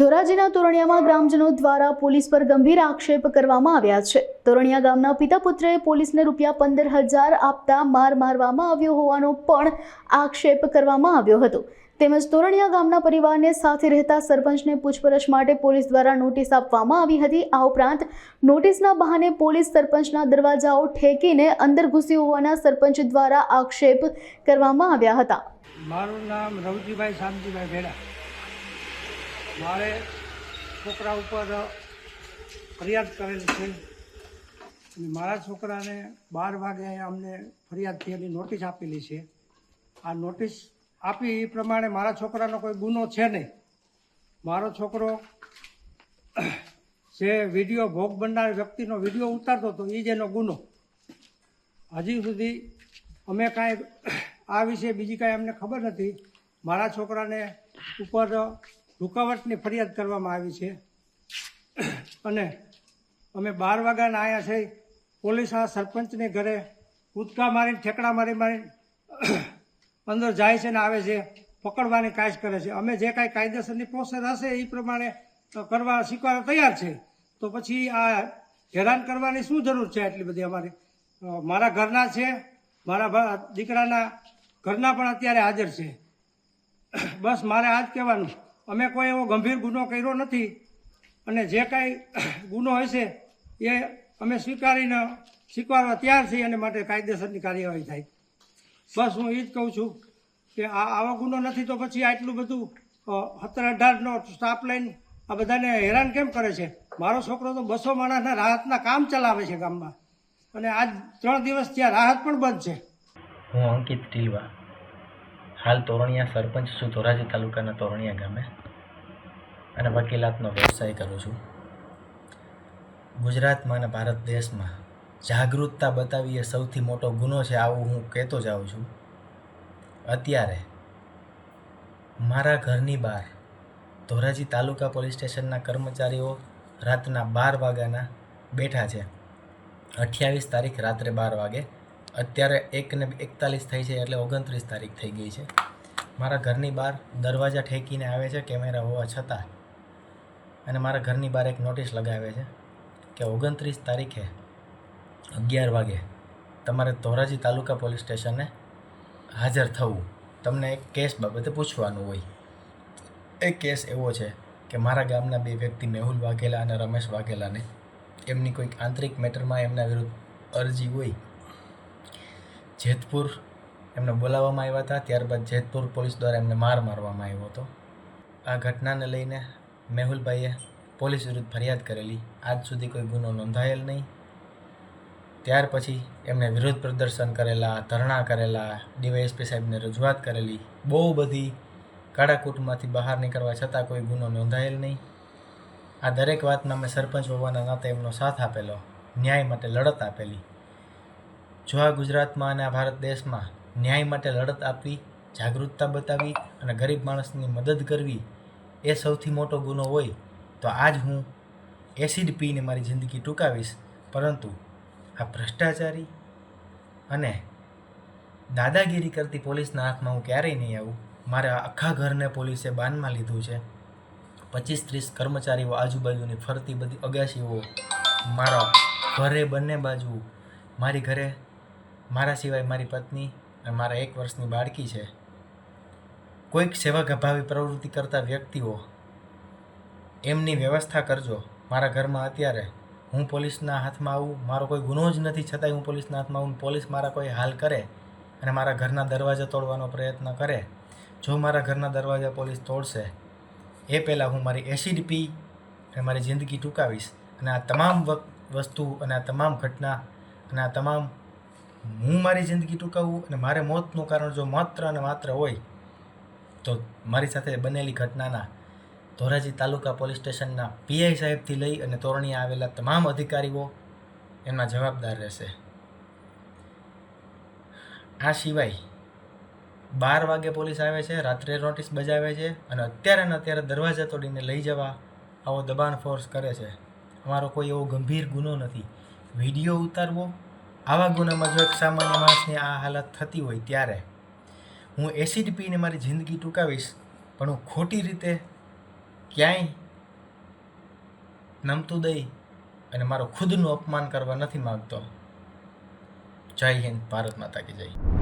ધોરાજીના તોરણિયામાં ગ્રામજનો દ્વારા પોલીસ પર ગંભીર આક્ષેપ કરવામાં આવ્યા છે. તોરણિયા ગામના પિતા પુત્રએ પોલીસને રૂપિયા પંદર હજાર આપતા માર મારવામાં આવ્યો હોવાનો પણ આક્ષેપ કરવામાં આવ્યો હતો. તેમજ તોરણિયા ગામના પરિવારને સાથે રહેતા સરપંચને પૂછપરછ માટે પોલીસ દ્વારા નોટિસ આપવામાં આવી હતી. આ ઉપરાંત નોટિસના બહાને પોલીસ સરપંચના દરવાજાઓ ઠેકીને અંદર ઘૂસી હોવાના સરપંચ દ્વારા આક્ષેપ કરવામાં આવ્યા હતા. મારું નામ રવજીભાઈ શામજીભાઈ ભેડા. મારે છોકરા ઉપર ફરિયાદ કરેલી છે. અને મારા છોકરાને બાર વાગે અમને ફરિયાદ થયેલી, નોટિસ આપેલી છે. આ નોટિસ આપી એ પ્રમાણે મારા છોકરાનો કોઈ ગુનો છે નહીં. મારો છોકરો જે વીડિયો ભોગ બનનાર વ્યક્તિનો વીડિયો ઉતારતો હતો એ જ એનો ગુનો. હજી સુધી અમે કાંઈ આ વિશે બીજી કાંઈ અમને ખબર નથી. મારા છોકરાને ઉપર રૂકાવટની ફરિયાદ કરવામાં આવી છે. અને અમે બાર વાગ્યાના આવ્યા છે. પોલીસ આ સરપંચને ઘરે કૂદકા મારીને, ઠેકડા મારી મારીને, અંદર જાય છે ને આવે છે, પકડવાની કાશ કરે છે. અમે જે કાંઈ કાયદેસરની પ્રોસેસ હશે એ પ્રમાણે કરવા સ્વીકારવા તૈયાર છે. તો પછી આ હેરાન કરવાની શું જરૂર છે એટલી બધી અમારી? મારા ઘરના છે. મારા દીકરાના ઘરના પણ અત્યારે હાજર છે. બસ મારે આ જ કહેવાનું. અમે કોઈ એવો ગંભીર ગુનો કર્યો નથી. અને જે કાંઈ ગુનો હશે, એ અમે સ્વીકારીને સ્વીકારવા તૈયાર છીએ અને માટે કાયદેસરની કાર્યવાહી થાય. બસ હું એ જ કહું છું કે આ આવો ગુનો નથી તો પછી આટલું બધું સત્તર અઢારનો સ્ટાફ લઈને આ બધાને હેરાન કેમ કરે છે? મારો છોકરો તો બસો માણસના રાહતના કામ ચલાવે છે ગામમાં. અને આજ ત્રણ દિવસ ત્યાં રાહત પણ બંધ છે. હું અંકિત ટીલવા હાલ તોરણિયા સરપંચ છું, ધોરાજી તાલુકાના તોરણિયા ગામે. અને વકીલાતનો વ્યવસાય કરું છું. ગુજરાતમાં અને ભારત દેશમાં જાગૃતતા બતાવી એ સૌથી મોટો ગુનો છે, આવું હું કહેતો જાઉં છું. અત્યારે મારા ઘરની બહાર ધોરાજી તાલુકા પોલીસ સ્ટેશનના કર્મચારીઓ રાતના બાર વાગ્યાના બેઠા છે. અઠ્યાવીસ તારીખ રાત્રે બાર વાગે અત્યારે એક ને એકતાલીસ થઈ છે એટલે ઓગણત્રીસ તારીખ થઈ ગઈ છે. મારા ઘરની બહાર દરવાજા ઠેકીને આવે છે કેમેરા હોવા છતાં. અને મારા ઘરની બહાર એક નોટિસ લગાવે છે કે ઓગણત્રીસ તારીખે અગિયાર વાગે તમારે ધોરાજી તાલુકા પોલીસ સ્ટેશને હાજર થવું. તમને એક કેસ બાબતે પૂછવાનું હોય. એ કેસ એવો છે કે મારા ગામના બે વ્યક્તિ મેહુલ વાઘેલા અને રમેશ વાઘેલાને એમની કોઈક આંતરિક મેટરમાં એમના વિરુદ્ધ અરજી હોય જેતપુર એમને બોલાવવામાં આવ્યા હતા. ત્યારબાદ જેતપુર પોલીસ દ્વારા એમને માર મારવામાં આવ્યો હતો. આ ઘટનાને લઈને મેહુલભાઈએ પોલીસ વિરુદ્ધ ફરિયાદ કરેલી. આજ સુધી કોઈ ગુનો નોંધાયેલ નહીં. ત્યાર પછી એમને વિરોધ પ્રદર્શન કરેલા, ધરણા કરેલા, ડીવાયએસપી સાહેબને રજૂઆત કરેલી. બહુ બધી કાળાકૂટમાંથી બહાર નીકળવા છતાં કોઈ ગુનો નોંધાયેલ નહીં. આ દરેક વાતમાં મેં સરપંચ હોવાના નાતે એમનો સાથ આપેલો. ન્યાય માટે લડત આપેલી. જો આ ગુજરાતમાં અને આ ભારત દેશમાં ન્યાય માટે લડત આપવી, જાગૃતતા બતાવી અને ગરીબ માણસની મદદ કરવી એ સૌથી મોટો ગુનો હોય, તો આજ હું એસિડ પીને મારી જિંદગી ટૂંકાવીશ. પરંતુ આ ભ્રષ્ટાચારી અને દાદાગીરી કરતી પોલીસના હાથમાં હું ક્યારેય નહીં આવું. મારા આખા ઘરને પોલીસે બાનમાં લીધું છે. પચીસ ત્રીસ કર્મચારીઓ આજુબાજુની ફરતી બધી અગાશીઓ મારા ઘરે બંને બાજુ, મારી ઘરે મારા સિવાય મારી પત્ની અને મારા એક વર્ષની બાળકી છે. કોઈક સેવાભાવી પ્રવૃત્તિ કરતા વ્યક્તિઓ, એમની વ્યવસ્થા કરજો. મારા ઘરમાં અત્યારે હું પોલીસના હાથમાં આવું, મારો કોઈ ગુનો જ નથી છતાંય હું પોલીસના હાથમાં આવું પોલીસ મારા કોઈ હાલ કરે અને મારા ઘરના દરવાજા તોડવાનો પ્રયત્ન કરે. જો મારા ઘરના દરવાજા પોલીસ તોડશે, એ પહેલાં હું મારી એસિડ પી અને મારી જિંદગી ટૂંકાવીશ. અને આ તમામ વસ્તુ અને આ તમામ ઘટના અને આ તમામ હું મારી જિંદગી ટૂંકાવું અને મારે મોતનું કારણ જો માત્ર અને માત્ર હોય, તો મારી સાથે બનેલી ઘટનાના ધોરાજી તાલુકા પોલીસ સ્ટેશનના પીઆઈ સાહેબથી લઈ અને તોરણી આવેલા તમામ અધિકારીઓ એમના જવાબદાર રહેશે. આ સિવાય બાર વાગે પોલીસ આવે છે, રાત્રે નોટિસ બજાવે છે અને અત્યારે ને અત્યારે દરવાજા તોડીને લઈ જવા આવો દબાણ ફોર્સ કરે છે. અમારો કોઈ એવો ગંભીર ગુનો નથી. વીડિયો ઉતારવો આવા ગુનામાં જો એક સામાન્ય માણસની આ હાલત થતી હોય ત્યારે હું એસિડ પીને મારી જિંદગી ટૂંકાવીશ, પણ હું ખોટી રીતે ક્યાંય નમતું દઈ અને મારો ખુદનું અપમાન કરવા નથી માગતો. જય હિન્દ, ભારત માતા કી જય.